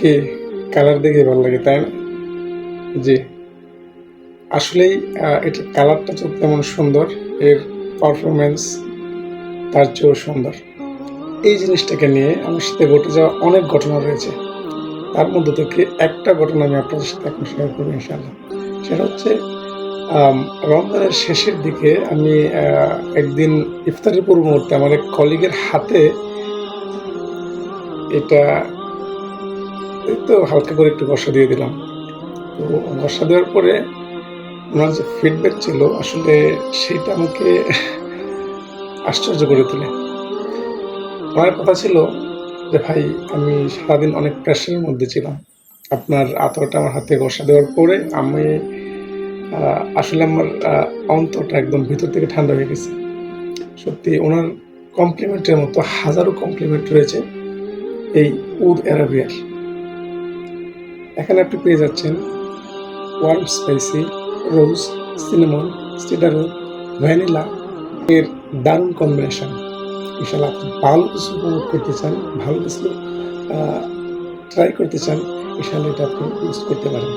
কি? কালার দেখে ভালো লাগে, তাই না? জি। আসলেই এটার কালারটা তো তেমন সুন্দর, এর পারফরমেন্স তার চেয়েও সুন্দর। এই জিনিসটাকে নিয়ে আমার সাথে ঘটে যাওয়া অনেক ঘটনা রয়েছে। তার মধ্যে থেকে একটা ঘটনা আমি আপনাদের সাথে এখন শেয়ার করব ইনশাল্লাহ সেটা হচ্ছে রমজানের শেষের দিকে আমি একদিন ইফতারের পূর্ব মুহূর্তে আমার এক কলিগের হাতে এটা এই তো হালকা করে একটু বসা দিয়ে দিলাম। তো বসা দেওয়ার পরে ওনার যে ফিডব্যাক ছিল, আসলে সেটা আমাকে আশ্চর্য করে তোলে। ওনার কথা ছিল যে, ভাই, আমি সারাদিন অনেক প্রেশারের মধ্যে ছিলাম। আপনার আতরটা আমার হাতে বসা দেওয়ার পরে আমি আসলে আমার অন্তরটা একদম ভিতর থেকে ঠান্ডা হয়ে গেছে। সত্যি, ওনার কমপ্লিমেন্টের মতো হাজারো কমপ্লিমেন্ট রয়েছে। এই উড অ্যারাবিয়ার। এখানে আপনি পেয়ে যাচ্ছেন warm spicy, rose, cinnamon cedar vanilla এর দারুণ কম্বিনেশন। ইনশাল্লাহ আপনি ভালো কিছু উপভোগ করতে চান, ভালো কিছু ট্রাই করতে চান ইনশাল্লাহ এটা আপনি ইউজ করতে পারেন।